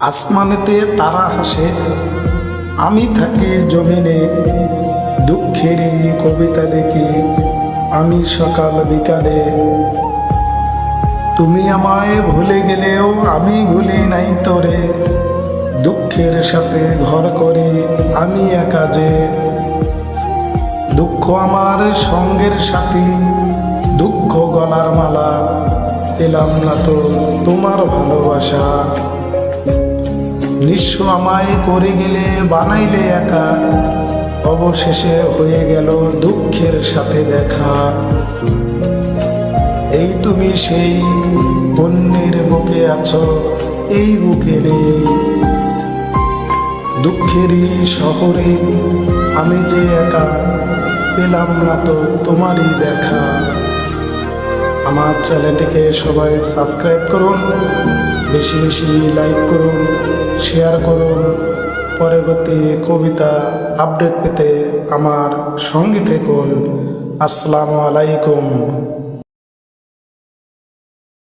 আসমানেতে তারা হাসে। আমি থাকি জমিনে দুঃখেরই কবিতা লিখি। আমি সকাল বিকালে। তুমি আমায় ভুলে গেলেও আমি ভুলি নাই তোরে। দুঃখের সাথে ঘর করি আমি একা যে। দুঃখ আমার সঙ্গের সাথী, দুঃখ গলার মালা। পেলাম না তো তোমার ভালোবাসা। নিঃস্ব আমায় করে গেলে, বানাইলে একা। অবশেষে হয়ে গেল দুঃখের সাথে দেখা। এই তুমি সেই বন্যের বুকে আছো, এই বুকে নেই। দুঃখেরই শহরে আমি যে একা, পেলাম না তো তোমারই দেখা। আমার চ্যানেলটিকে সবাই সাবস্ক্রাইব করুন, বেশি বেশি লাইক করুন। শেয়ার করুন। পরবর্তী কবিতা আপডেট পেতে আমার সঙ্গী থাকুন। আসসালামু আলাইকুম।